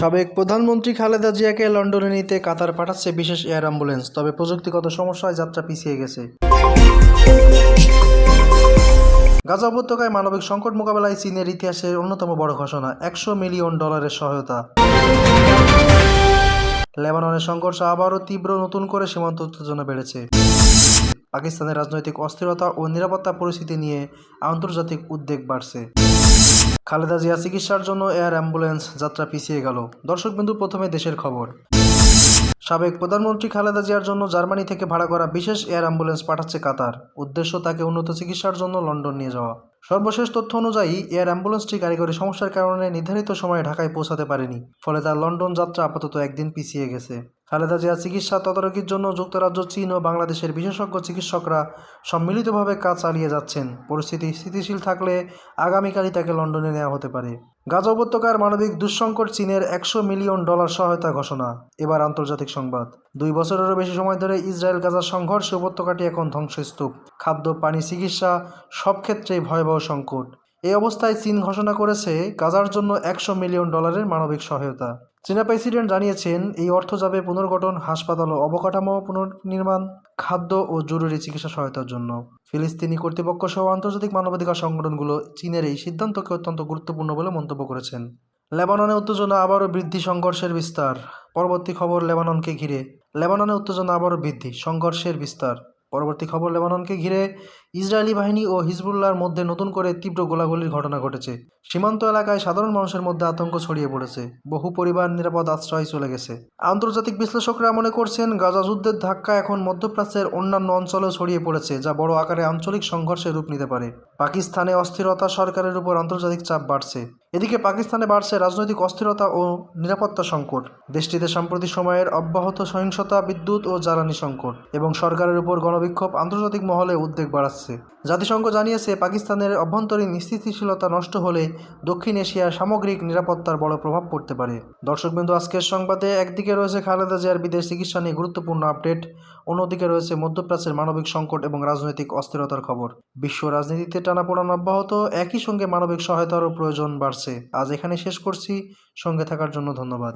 সাবেক প্রধানমন্ত্রী খালেদা জিয়াকে লন্ডনে নিতে কাতার পাঠাচ্ছে বিশেষ এয়ার অ্যাম্বুলেন্স, তবে প্রযুক্তিগত সমস্যায় যাত্রা পিছিয়ে গেছে। গাজা উপত্যকায় মানবিক সংকট মোকাবেলায় চীনের ইতিহাসের অন্যতম বড় ঘোষণা, একশো মিলিয়ন ডলারের সহায়তা। লেবাননের সংঘর্ষ আবারও তীব্র, নতুন করে সীমান্ত উত্তেজনা বেড়েছে। পাকিস্তানের রাজনৈতিক অস্থিরতা ও নিরাপত্তা পরিস্থিতি নিয়ে আন্তর্জাতিক উদ্বেগ বাড়ছে। খালেদা জিয়া চিকিৎসার জন্য এয়ার অ্যাম্বুলেন্স যাত্রা পিছিয়ে গেল। দর্শকবিন্দু প্রথমে দেশের খবর। সাবেক প্রধানমন্ত্রী খালেদা জিয়ার জন্য জার্মানি থেকে ভাড়া করা বিশেষ এয়ার অ্যাম্বুলেন্স পাঠাচ্ছে কাতার। উদ্দেশ্য তাকে উন্নত চিকিৎসার জন্য লন্ডন নিয়ে যাওয়া। সর্বশেষ তথ্য অনুযায়ী, এয়ার অ্যাম্বুলেন্সটি কারিগরি সমস্যার কারণে নির্ধারিত সময়ে ঢাকায় পৌঁছাতে পারেনি, ফলে তার লন্ডন যাত্রা আপাতত একদিন পিছিয়ে গেছে। খালেদা জিয়ার চিকিৎসা তদারকির জন্য যুক্তরাজ্য, চীন ও বাংলাদেশের বিশেষজ্ঞ চিকিৎসকরা সম্মিলিতভাবে কাজ চালিয়ে যাচ্ছেন। পরিস্থিতি স্থিতিশীল থাকলে আগামীকালই তাকে লন্ডনে নেওয়া হতে পারে। গাজা উপত্যকার মানবিক দুঃসংকট চীনের একশো মিলিয়ন ডলার সহায়তা ঘোষণা। এবার আন্তর্জাতিক সংবাদ। দুই বছরেরও বেশি সময় ধরে ইসরায়েল গাজার সংঘর্ষে উপত্যকাটি এখন ধ্বংসস্তূপ। খাদ্য, পানি, চিকিৎসা সব ক্ষেত্রেই ভয়াবহ সংকট। এই অবস্থায় চীন ঘোষণা করেছে, গাজার জন্য একশো মিলিয়ন ডলারের মানবিক সহায়তা। চীনা প্রেসিডেন্ট জানিয়েছেন, এই অর্থ যাবে পুনর্গঠন, হাসপাতাল ও অবকাঠামো পুনর্নির্মাণ, খাদ্য ও জরুরি চিকিৎসা সহায়তার জন্য। ফিলিস্তিনি কর্তৃপক্ষ সহ আন্তর্জাতিক মানবাধিকার সংগঠনগুলো চীনের এই সিদ্ধান্তকে অত্যন্ত গুরুত্বপূর্ণ বলে মন্তব্য করেছেন। লেবাননে উত্তেজনা আবারও বৃদ্ধি, সংঘর্ষের বিস্তার। পরবর্তী খবর লেবাননকে ঘিরে। লেবাননে উত্তেজনা আবারও বৃদ্ধি, সংঘর্ষের বিস্তার। পরবর্তী খবর লেবাননকে ঘিরে ইসরায়েলি বাহিনী ও হিজবুল্লাহর মধ্যে নতুন করে তীব্র গোলাগুলির ঘটনা ঘটেছে। সীমান্ত এলাকায় সাধারণ মানুষের মধ্যে আতঙ্ক ছড়িয়ে পড়েছে। বহু পরিবার নিরাপদ আশ্রয় চলে গেছে। আন্তর্জাতিক বিশ্লেষকরা মনে করছেন, গাজা যুদ্ধের ধাক্কা এখন মধ্যপ্রাচ্যের অন্যান্য অঞ্চলেও ছড়িয়ে পড়েছে, যা বড় আকারে আঞ্চলিক সংঘর্ষের রূপ নিতে পারে। পাকিস্তানে অস্থিরতা সরকারের উপর আন্তর্জাতিক চাপ বাড়ছে। এদিকে পাকিস্তানে বাড়ছে রাজনৈতিক অস্থিরতা ও নিরাপত্তা সংকট। দেশটিতে সাম্প্রতিক সময়ের অব্যাহত সহিংসতা, বিদ্যুৎ ও জ্বালানি সংকট এবং সরকারের উপর গণবিক্ষোভ আন্তর্জাতিক মহলে উদ্বেগ বাড়াচ্ছে। জাতিসংঘ জানিয়েছে, পাকিস্তানের অভ্যন্তরীণ স্থিতিশীলতা নষ্ট হলে দক্ষিণ এশিয়ার সামগ্রিক নিরাপত্তার বড় প্রভাব পড়তে পারে। দর্শকবিন্দু, আজকের সংবাদে একদিকে রয়েছে খালেদা জিয়ার বিদেশ চিকিৎসা নিয়ে গুরুত্বপূর্ণ আপডেট, অন্যদিকে রয়েছে মধ্যপ্রাচ্যের মানবিক সংকট এবং রাজনৈতিক অস্থিরতার খবর। বিশ্ব রাজনীতিতে টানাপোড়ান অব্যাহত, একই সঙ্গে মানবিক সহায়তারও প্রয়োজন বাড়ছে। আজ এখানে শেষ করছি। সঙ্গে থাকার জন্য ধন্যবাদ।